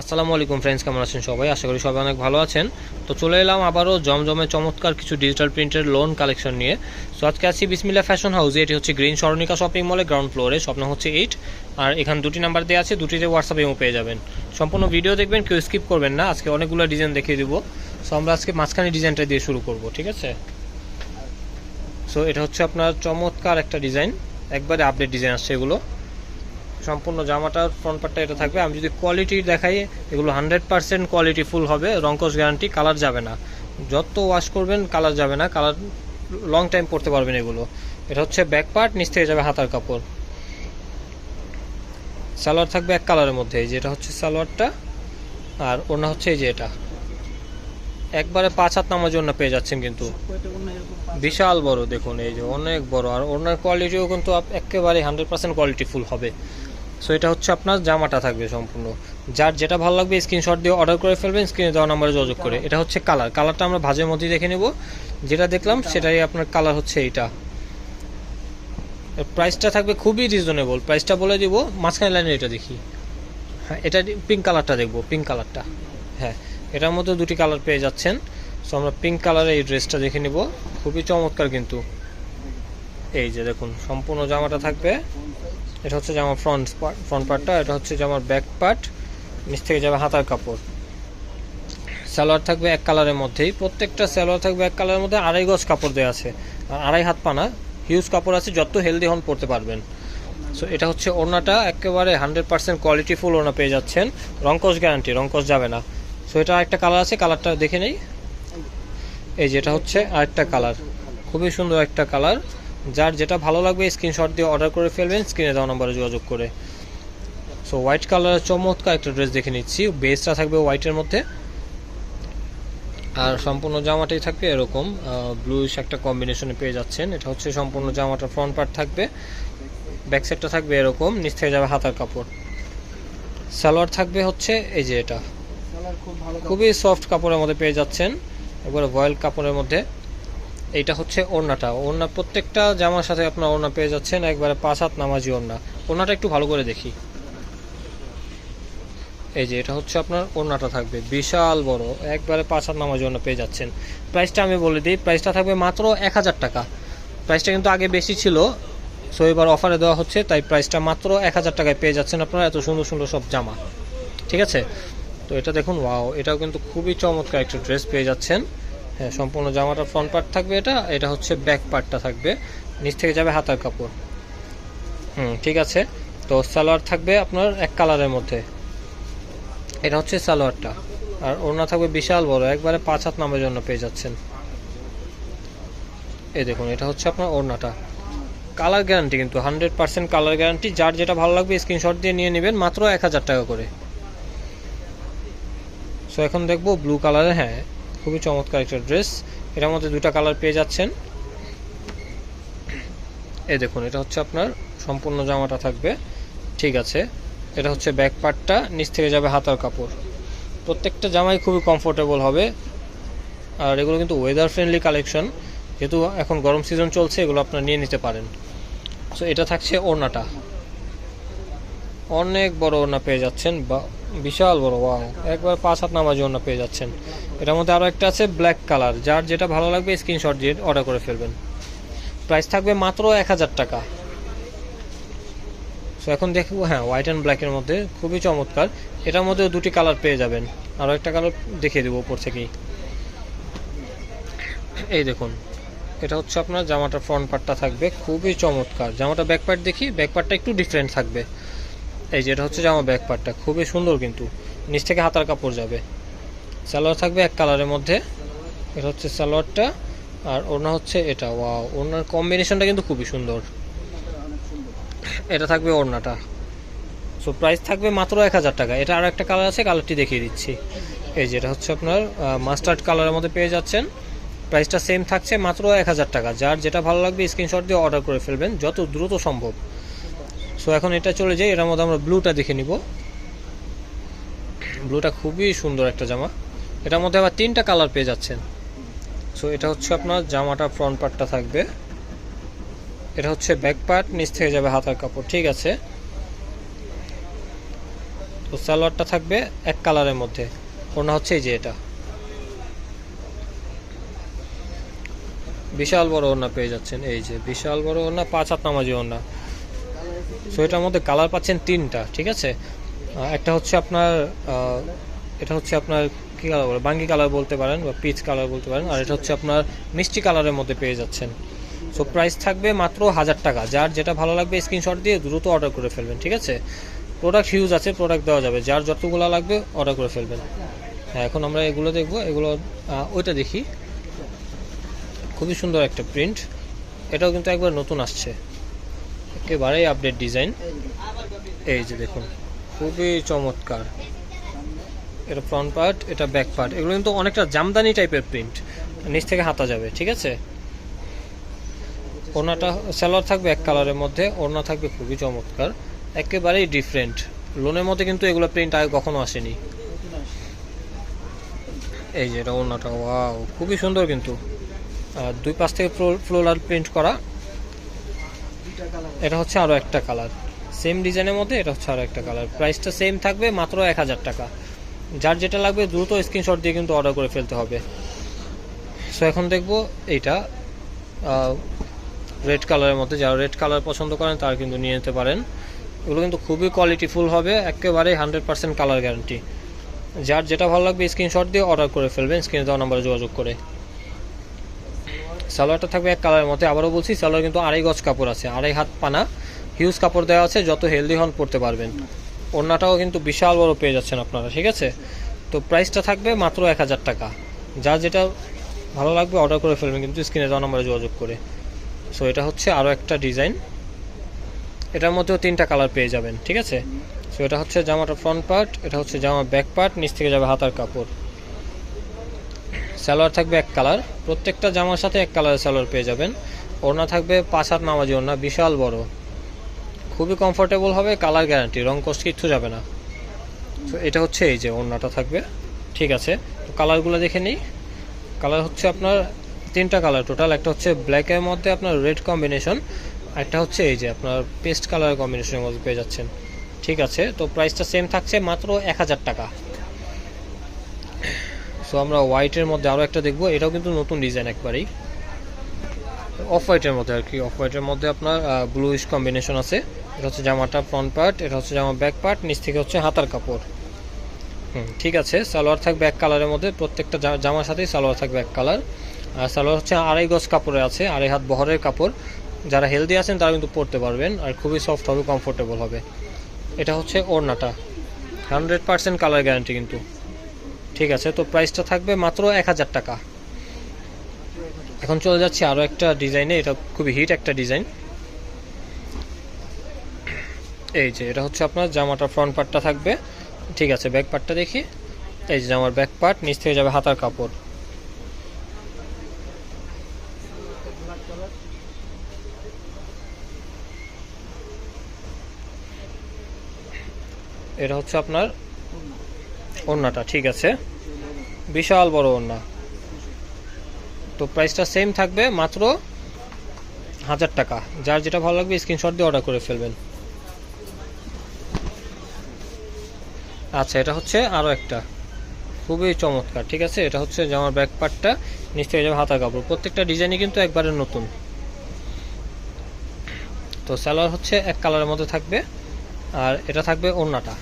আসসালামু আলাইকুম ফ্রেন্ডস কেমন আছেন সবাই? আশা করি সবাই অনেক ভালো আছেন। তো চলে এলাম আবারও জমজমে চমৎকার কিছু ডিজিটাল প্রিন্টের লোন কালেকশন নিয়ে। সো আজকে আছি বিসমিল্লা ফ্যাশন হাউসে এটি হচ্ছে গ্রিন স্বর্ণিকা শপিং মলে গ্রাউন্ড ফ্লোরে স্বপ্ন হচ্ছে এইট আর এখানে দুটি নাম্বার দেওয়া আছে, দুটিতে হোয়াটসঅ্যাপ এমও পেয়ে যাবেন। সম্পূর্ণ ভিডিও দেখবেন, কেউ স্কিপ করবেন না। আজকে অনেকগুলো ডিজাইন দেখিয়ে দিব। সো আমরা আজকে মাঝখানে ডিজাইনটা দিয়ে শুরু করব, ঠিক আছে? সো এটা হচ্ছে আপনার চমৎকার একটা ডিজাইন একবারে আপডেট ডিজাইন আসছে এগুলো। সম্পূর্ণ জামাটার ফ্রন্ট পার্টটা এটা থাকবে। আমি যদি কোয়ালিটি দেখাই, এগুলো হান্ড্রেড পার্সেন্ট কোয়ালিটি ফুল হবে রঙ্কস গ্যারান্টি কালার যাবে না। যত ওয়াশ করবেন কালার যাবে না কালার লং টাইম পরতে পারবেন এগুলো। এটা হচ্ছে ব্যাক পার্ট নিচ থেকে যাবে হাতার কাপড়। সালোয়ার থাকবে এক কালারের মধ্যে, এই যে এটা হচ্ছে সালোয়ারটা, আর ওনা হচ্ছে এই যে এটা। একবারে পাঁচ হাত নামার জন্য পেয়ে যাচ্ছেন কিন্তু। বিশাল বড়, দেখুন, এই যে অনেক বড়। আর ওনার কোয়ালিটিও কিন্তু একেবারে হান্ড্রেড পার্সেন্ট কোয়ালিটি ফুল হবে। সো এটা হচ্ছে আপনার জামাটা থাকবে সম্পূর্ণ। যার যেটা ভালো লাগবে স্ক্রিনশট দিয়ে অর্ডার করে ফেলবেন স্ক্রিনে দেওয়া নাম্বারে যোগাযোগ করে। এটা হচ্ছে কালার কালারটা আমরা ভাজের মধ্যেই দেখে নেব। যেটা দেখলাম সেটাই আপনার কালার হচ্ছে এইটা। প্রাইসটা থাকবে খুবই রিজনেবল প্রাইসটা বলে দিব মাঝখানে লাইনে এটা দেখি। হ্যাঁ এটা পিঙ্ক কালারটা দেখব পিঙ্ক কালারটা হ্যাঁ এটার মধ্যে দুটি কালার পেয়ে যাচ্ছেন। সো আমরা পিঙ্ক কালারের এই ড্রেসটা দেখে নিব। খুবই চমৎকার কিন্তু। এই যে দেখুন সম্পূর্ণ জামাটা থাকবে। এটা হচ্ছে জামার ফ্রন্ট ফ্রন্ট পার্টটা এটা হচ্ছে জামার ব্যাক পার্ট নিচ থেকে যাবে হাতার কাপড়। সালোয়ার থাকবে এক কালারের মধ্যেই। প্রত্যেকটা সালোয়ার থাকবে এক কালারের মধ্যে, আড়াই গজ কাপড় দেওয়া আছে। আর আড়াই হাত পানা হিউজ কাপড় আছে, যত হেলদি হন পরতে পারবেন। সো এটা হচ্ছে ওড়নাটা, একেবারে হান্ড্রেড পার্সেন্ট কোয়ালিটি ফুল ওড়না পেয়ে যাচ্ছেন। রঙ্কস গ্যারান্টি রঙ্কস যাবে না। সো এটা আরেকটা কালার আছে কালারটা দেখে নেই। এই যেটা হচ্ছে আরেকটা কালার খুবই সুন্দর একটা কালার যার যেটা ভালো লাগবে স্ক্রিনশট দিয়ে অর্ডার করে ফেলবেন স্ক্রিনে দেওয়া নাম্বারে যোগাযোগ করে। সো হোয়াইট কালারের চমৎকার একটা ড্রেস দেখে নিচ্ছি। বেসটা থাকবে হোয়াইটের মধ্যে। আর সম্পূর্ণ জামাটাই থাকবে এরকম। ব্লুইশ একটা কম্বিনেশনে পেয়ে যাচ্ছেন। এটা হচ্ছে সম্পূর্ণ জামাটা ফ্রন্ট পার্ট থাকবে। ব্যাক সাইডটা থাকবে এরকম। নিচ থেকে যাবে হাতার কাপড়। সালোয়ার থাকবে হচ্ছে এই যে এটা। খুবই সফট কাপড়ের মধ্যে পেয়ে যাচ্ছেন। এবারে ভয়েল কাপড়ের মধ্যে। এইটা হচ্ছে ওড়নাটা। ওড়না প্রত্যেকটা জামার সাথে আপনার ওড়না পেয়ে যাচ্ছেন, একবারে পাঁচ হাত নামাজি ওড়না। ওড়নাটা একটু ভালো করে দেখি। এই যে, এটা হচ্ছে আপনার ওড়নাটা থাকবে, বিশাল বড়। একবারে পাঁচ হাত নামাজি ওড়না পেয়ে যাচ্ছেন। প্রাইসটা আমি বলে দিই, প্রাইসটা থাকবে মাত্র এক হাজার টাকা। প্রাইসটা কিন্তু আগে বেশি ছিল, সো এবার অফারে দেওয়া হচ্ছে, তাই প্রাইসটা মাত্র এক হাজার টাকায় পেয়ে যাচ্ছেন আপনারা, এত সুন্দর সুন্দর সব জামা। ঠিক আছে? তো এটা দেখুন, ওয়াও, এটাও কিন্তু খুবই চমৎকার একটা ড্রেস পেয়ে যাচ্ছেন। হ্যাঁ সম্পূর্ণ জামাটা ফ্রন্ট পার্ট থাকবে এটা এটা হচ্ছে ব্যাক পার্টটা থাকবে। নিচ থেকে যাবে হাতার কাপড়। হুম, ঠিক আছে। তো সালোয়ার থাকবে আপনার এক কালারের মধ্যে। এটা হচ্ছে সালোয়ারটা। আর ওড়না থাকবে বিশাল বড়, একবারে পাঁচ হাত নামের জন্য পেয়ে যাচ্ছেন। এই দেখুন, এটা হচ্ছে আপনার ওড়নাটা। কালার গ্যারান্টি কিন্তু হান্ড্রেড পার্সেন্ট কালার গ্যারান্টি যার যেটা ভালো লাগবে স্ক্রিনশট দিয়ে নিয়ে নেবেন, মাত্র এক হাজার টাকা করে। সো এখন দেখব ব্লু কালারের হ্যাঁ খুবই চমৎকার একটা ড্রেস। এটার মধ্যে দুটা কালার পেয়ে যাচ্ছেন। এই দেখুন, এটা হচ্ছে আপনার সম্পূর্ণ জামাটা থাকবে। ঠিক আছে। এটা হচ্ছে ব্যাক পার্টটা নিচ থেকে যাবে হাতার কাপড়। প্রত্যেকটা জামাই খুবই কমফোর্টেবল হবে। আর এগুলো কিন্তু ওয়েদার ফ্রেন্ডলি কালেকশন যেহেতু এখন গরম সিজন চলছে, এগুলো আপনারা নিয়ে নিতে পারেন। সো এটা থাকছে ওড়নাটা। অনেক বড় ওড়না পেয়ে যাচ্ছেন বা বিশাল বড় ওয়াও একবার পাঁচ হাত নামার জন্য পেয়ে যাচ্ছেন। এটার মধ্যে আরও একটা আছে ব্ল্যাক কালার যার যেটা ভালো লাগবে স্ক্রিনশট দিয়ে অর্ডার করে ফেলবেন। প্রাইস থাকবে মাত্র এক হাজার টাকা। সো এখন দেখব হ্যাঁ হোয়াইট অ্যান্ড ব্ল্যাকের মধ্যে খুবই চমৎকার। এটার মধ্যে দুটি কালার পেয়ে যাবেন। আরও একটা কালার দেখিয়ে দেবো উপর থেকেই। এই দেখুন, এটা হচ্ছে আপনার জামাটার ফ্রন্ট পার্টটা থাকবে। খুবই চমৎকার। জামাটা ব্যাক পার্ট দেখি ব্যাক পার্টটা একটু ডিফারেন্ট থাকবে। এই যে এটা হচ্ছে জামা ব্যাক পার্টটা খুবই সুন্দর কিন্তু। নিচ থেকে হাতার কাপড় যাবে। সালোয়ার থাকবে এক কালারের মধ্যে। এটা হচ্ছে সালোয়ারটা, আর ওনা হচ্ছে এটা। ওয়াও ওনার কম্বিনেশনটা কিন্তু খুবই সুন্দর। এটা থাকবে ওড়নাটা। সো প্রাইস থাকবে মাত্র এক হাজার টাকা। এটা আর একটা কালার আছে কালারটি দেখিয়ে দিচ্ছি। এই যেটা হচ্ছে আপনার মাস্টার্ড কালারের মধ্যে পেয়ে যাচ্ছেন। প্রাইসটা সেম থাকছে মাত্র এক হাজার টাকা। যার যেটা ভালো লাগবে স্ক্রিনশট দিয়ে অর্ডার করে ফেলবেন, যত দ্রুত সম্ভব। সো এখন এটা চলে যাই, এটার মধ্যে আমরা ব্লুটা দেখে নিব। ব্লুটা খুবই সুন্দর একটা জামা। এটার মধ্যে আবার তিনটা কালার পেয়ে যাচ্ছেন। সো এটা হচ্ছে আপনার জামাটা ফ্রন্ট পার্টটা থাকবে। এটা হচ্ছে ব্যাক পার্ট নিচ থেকে যাবে হাতার কাপড়, ঠিক আছে? তো সালোয়ারটা থাকবে এক কালারের মধ্যে। ওড়না হচ্ছে এই যে এটা। বিশাল বড় ওড়না পেয়ে যাচ্ছেন, এই যে বিশাল বড় ওনা পাঁচ হাত নামাজি ওড়না। সো এটার মধ্যে কালার পাচ্ছেন তিনটা, ঠিক আছে? একটা হচ্ছে আপনার এটা হচ্ছে আপনার কি কালার বলে? বাঙ্গি কালার বলতে পারেন বা পিচ কালার বলতে পারেন। আর এটা হচ্ছে আপনার মিষ্টি কালারের মধ্যে পেয়ে যাচ্ছেন। সো প্রাইস থাকবে মাত্র হাজার টাকা। যার যেটা ভালো লাগবে স্ক্রিনশট দিয়ে দ্রুত অর্ডার করে ফেলবেন, ঠিক আছে? প্রোডাক্ট হিউজ আছে প্রোডাক্ট দেওয়া যাবে। যার যতগুলো লাগবে অর্ডার করে ফেলবেন। হ্যাঁ এখন আমরা এগুলো দেখব। এগুলো ওইটা দেখি। খুবই সুন্দর একটা প্রিন্ট এটাও কিন্তু একবার নতুন আসছে। একেবারেই আপডেট ডিজাইন এই যে দেখুন, খুবই চমৎকার। এটা ফ্রন্ট পার্ট এটা ব্যাক পার্ট এগুলো কিন্তু অনেকটা জামদানি টাইপের প্রিন্ট নিচ থেকে হাতা যাবে, ঠিক আছে? ওড়নাটা স্যালোয়ার থাকবে এক কালারের মধ্যে, ওড়না থাকবে খুবই চমৎকার। একেবারেই ডিফারেন্ট লোনের মধ্যে কিন্তু এগুলো প্রিন্ট আগে কখনো আসেনি। এই যে এটা ওড়নাটা ওয়াও খুবই সুন্দর কিন্তু। আর দুই পাশ থেকে ফ্লোরাল প্রিন্ট করা। এটা হচ্ছে আরও একটা কালার সেম ডিজাইনের মধ্যে এটা হচ্ছে আরও একটা কালার প্রাইসটা সেম থাকবে, মাত্র এক হাজার টাকা। যার যেটা লাগবে, দ্রুত স্ক্রিনশট দিয়ে কিন্তু অর্ডার করে ফেলতে হবে। সো এখন দেখব এইটা রেড কালারের মধ্যে। যারা রেড কালার পছন্দ করেন, তারা কিন্তু নিয়ে নিতে পারেন। এগুলো কিন্তু খুবই কোয়ালিটিফুল হবে, একেবারে হান্ড্রেড পার্সেন্ট কালার গ্যারান্টি যার যেটা ভালো লাগবে স্ক্রিনশট দিয়ে অর্ডার করে ফেলবেন। স্ক্রিনে দেওয়া নাম্বারে যোগাযোগ করে। সালোয়ারটা থাকবে এক কালারের মধ্যে। আবারও বলছি, সালোয়ার কিন্তু আড়াই গজ কাপড় আছে, আড়াই হাত পানা। হিউজ কাপড় দেওয়া আছে, যত হেলদি হন পড়তে পারবেন। ওড়নাটাও কিন্তু বিশাল বড় পেয়ে যাচ্ছেন আপনারা, ঠিক আছে? তো প্রাইসটা থাকবে মাত্র এক হাজার টাকা। যার যেটা ভালো লাগবে অর্ডার করে ফেলবেন, কিন্তু স্ক্রিনে দেওয়া নম্বরে যোগাযোগ করে। সো এটা হচ্ছে আরও একটা ডিজাইন এটার মধ্যেও তিনটা কালার পেয়ে যাবেন, ঠিক আছে? সো এটা হচ্ছে জামাটা ফ্রন্ট পার্ট এটা হচ্ছে জামা ব্যাক পার্ট নিচ থেকে যাবে হাতার কাপড়। সালোয়ার থাকবে এক কালার। প্রত্যেকটা জামার সাথে এক কালারের সালোয়ার পেয়ে যাবেন। ওড়না থাকবে পাঁচ হাত নামাজি ওড়না, বিশাল বড়। খুবই কমফোর্টেবল হবে, কালার গ্যারান্টি রং কষ্ট কিচ্ছু যাবে না। তো এটা হচ্ছে এই যে ওড়নাটা থাকবে। ঠিক আছে, তো কালারগুলো দেখে নিই। কালার হচ্ছে আপনার তিনটা কালার টোটাল একটা হচ্ছে ব্ল্যাকের মধ্যে আপনার রেড কম্বিনেশন একটা হচ্ছে এই যে আপনার পেস্ট কালার কম্বিনেশনের মধ্যে পেয়ে যাচ্ছেন। ঠিক আছে, তো প্রাইসটা সেম থাকছে মাত্র এক হাজার টাকা। সো আমরা হোয়াইটের মধ্যে আরও একটা দেখব। এটাও কিন্তু নতুন ডিজাইন একবারেই। অফ হোয়াইটের মধ্যে আর কি অফ হোয়াইটের মধ্যে আপনার ব্লুইশ কম্বিনেশন আছে। এটা হচ্ছে জামাটা ফ্রন্ট পার্ট এটা হচ্ছে জামা ব্যাক পার্ট নিচ থেকে হচ্ছে হাতার কাপড়। হুম, ঠিক আছে। সালোয়ার থাকবে এক কালারের মধ্যে। প্রত্যেকটা জামার সাথেই সালোয়ার থাকবে এক কালার আর সালোয়ার হচ্ছে আড়াই গজ কাপড়ে আছে, আড়াই হাত বহরের কাপড়। যারা হেলদি আছেন, তারা কিন্তু পরতে পারবেন। আর খুবই সফট হবে কমফোর্টেবল হবে। এটা হচ্ছে ওড়নাটা। হান্ড্রেড পার্সেন্ট কালার গ্যারান্টি কিন্তু। ঠিক আছে, তো প্রাইসটা থাকবে মাত্র এক হাজার টাকা। এখন চলে যাচ্ছি আরও একটা ডিজাইনে এটা খুবই হিট একটা ডিজাইন এই যে, এটা হচ্ছে আপনার জামাটা ফ্রন্ট পার্টটা থাকবে। ঠিক আছে ব্যাক পার্টটা দেখি। এই যে, জামার ব্যাক পার্ট নিচ থেকে যাবে হাতার কাপড়। এটা হচ্ছে আপনার ওড়নাটা, ঠিক আছে? বিশাল বড় ওড়না। তো প্রাইসটা সেম থাকবে মাত্র হাজার টাকা। যার যেটা ভালো লাগবে স্ক্রিনশট দিয়ে অর্ডার করে ফেলবেন। আচ্ছা এটা হচ্ছে আরও একটা। খুবই চমৎকার, ঠিক আছে? এটা হচ্ছে জামার ব্যাক পার্টটা থেকে যাবে হাতা কাপড়। প্রত্যেকটা ডিজাইনই কিন্তু একবারে নতুন। তো সালোয়ার হচ্ছে এক কালারের মধ্যে থাকবে, আর এটা থাকবে ওড়নাটা।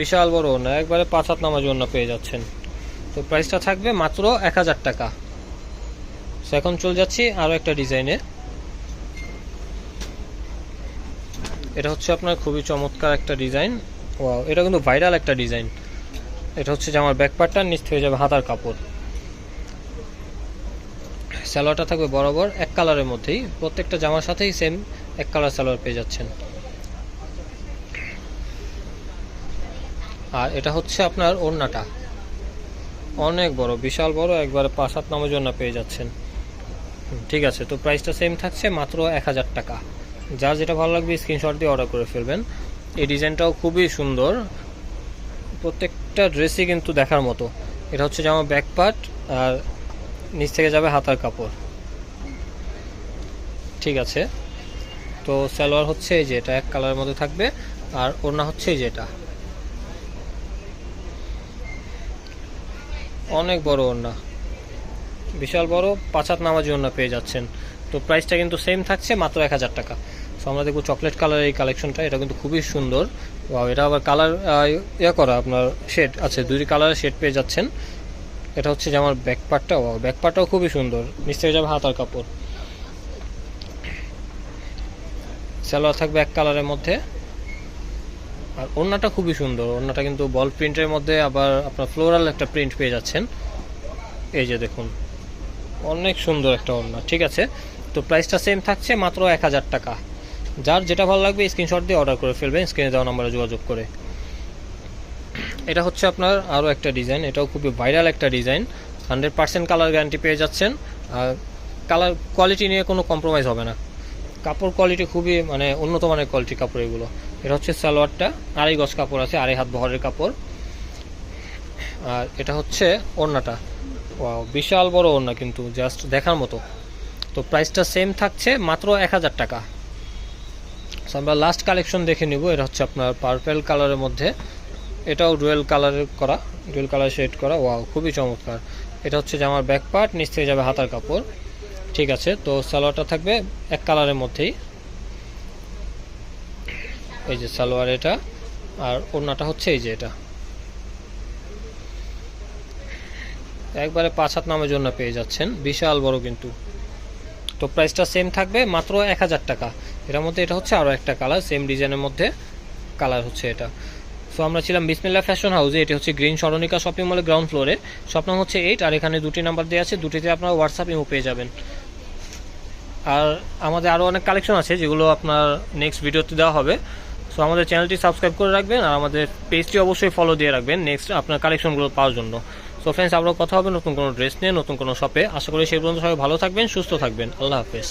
বিশাল বড় ওড়না একবারে পাঁচ হাত নামাজি ওড়না পেয়ে যাচ্ছেন। তো প্রাইসটা থাকবে মাত্র এক হাজার টাকা। সো এখন চলে যাচ্ছি আরও একটা ডিজাইনে এটা হচ্ছে আপনার খুবই চমৎকার একটা ডিজাইন ওয়াও এটা কিন্তু ভাইরাল একটা ডিজাইন এটা হচ্ছে যে আমার ব্যাক পার্টটা নিচ থেকে যাবে হাতার কাপড়। সালোয়ারটা থাকবে বরাবর এক কালারের মধ্যেই। প্রত্যেকটা জামার সাথেই সেম এক কালার সালোয়ার পেয়ে যাচ্ছেন। আর এটা হচ্ছে আপনার ওড়নাটা। অনেক বড়, বিশাল বড়, একবারে পাঁচ সাত নামের জন্য পেয়ে যাচ্ছেন। ঠিক আছে, তো প্রাইসটা সেম থাকছে, মাত্র এক হাজার টাকা। যার যেটা ভালো লাগবে স্ক্রিনশট দিয়ে অর্ডার করে ফেলবেন। এই ডিজাইনটাও খুবই সুন্দর। প্রত্যেকটা ড্রেসই কিন্তু দেখার মতো। এটা হচ্ছে যে আমার ব্যাক পার্ট আর নিচ থেকে যাবে হাতার কাপড়। ঠিক আছে, তো সালোয়ার হচ্ছে এই যে এটা, এক কালারের মধ্যে থাকবে। আর ওড়না হচ্ছে এই যে অনেক বড় ওড়না। বিশাল বড় পাঁচ হাত নামাজি ওড়না পেয়ে যাচ্ছেন। তো প্রাইসটা কিন্তু সেম থাকছে, মাত্র এক হাজার টাকা। তো আমরা দেখব চকলেট কালারের এই কালেকশনটা এটা কিন্তু খুবই সুন্দর। ওয়াও এটা আবার কালার ইয়ে করা আপনার শেড আছে দুই কালারের শেড পেয়ে যাচ্ছেন। এটা হচ্ছে যে আমার ব্যাক পার্টটা ওয়াও ব্যাক পার্টটাও খুবই সুন্দর। নিশ্চয়ই যাবে হাতার কাপড়। সালোয়ার থাকবে এক কালারের মধ্যে। আর ওড়নাটা খুবই সুন্দর। ওড়নাটা কিন্তু বল প্রিন্টের মধ্যে আবার আপনার ফ্লোরাল একটা প্রিন্ট পেয়ে যাচ্ছেন। এই যে দেখুন, অনেক সুন্দর একটা ওড়না, ঠিক আছে? তো প্রাইসটা সেম থাকছে মাত্র এক হাজার টাকা। যার যেটা ভালো লাগবে স্ক্রিনশট দিয়ে অর্ডার করে ফেলবেন স্ক্রিনে দেওয়া নাম্বারে যোগাযোগ করে। এটা হচ্ছে আপনার আরও একটা ডিজাইন এটাও খুবই ভাইরাল একটা design hundred percent colour guarantee পেয়ে যাচ্ছেন। আর কালার কোয়ালিটি নিয়ে কোনো কম্প্রোমাইজ হবে না। কাপড় কোয়ালিটি খুবই মানে উন্নত মানের কোয়ালিটি কাপড় এগুলো। এটা হচ্ছে সালোয়ারটা, আড়াই গজ কাপড় আছে, আড়াই হাত বহরের কাপড়। আর এটা হচ্ছে ওড়নাটা। ওয়াও, বিশাল বড় ওড়না কিন্তু, জাস্ট দেখার মতো। তো প্রাইসটা সেম থাকছে, মাত্র এক হাজার টাকা। আমরা লাস্ট কালেকশন দেখে নিব, এটা হচ্ছে আপনার পার্পেল কালারের মধ্যে। এটাও ডুয়েল কালারের করা ডুয়েল কালার শেড করা। ওয়াও খুবই চমৎকার। এটা হচ্ছে যে আমার ব্যাক পার্ট নিচ থেকে যাবে হাতার কাপড়। ঠিক আছে, তো সালোয়ারটা থাকবে এক কালারের মধ্যেই। এই যে সালোয়ার এটা, আর ওড়নাটা হচ্ছে এই যে এটা। একবারে পাঁচ হাত নামের জন্য পেয়ে যাচ্ছেন, বিশাল বড় কিন্তু। তো প্রাইসটা সেম থাকবে মাত্র এক হাজার টাকা। এটার মধ্যে এটা হচ্ছে আরও একটা কালার সেম ডিজাইনের মধ্যে কালার হচ্ছে এটা। সো আমরা ছিলাম বিসমিল্লা ফ্যাশন হাউসে এটি হচ্ছে গ্রিন স্মরণিকা শপিং মলের গ্রাউন্ড ফ্লোরে নাম হচ্ছে এইট আর এখানে দুটি নাম্বার দেওয়া আছে, দুটিতে আপনারা হোয়াটসঅ্যাপ ইমো পেয়ে যাবেন। আর আমাদের আরও অনেক কালেকশন আছে, যেগুলো আপনার নেক্সট ভিডিওতে দেওয়া হবে। সো আমাদের চ্যানেলটি সাবস্ক্রাইব করে রাখবেন আর আমাদের পেজটি অবশ্যই ফলো দিয়ে রাখবেন নেক্সট আপনার কালেকশনগুলো পাওয়ার জন্য। সো ফ্রেন্ডস আবারও কথা হবে নতুন কোনো ড্রেস নিয়ে, নতুন কোনো শপে আশা করি সেই পর্যন্ত সবাই ভালো থাকবেন, সুস্থ থাকবেন। আল্লাহ হাফেজ।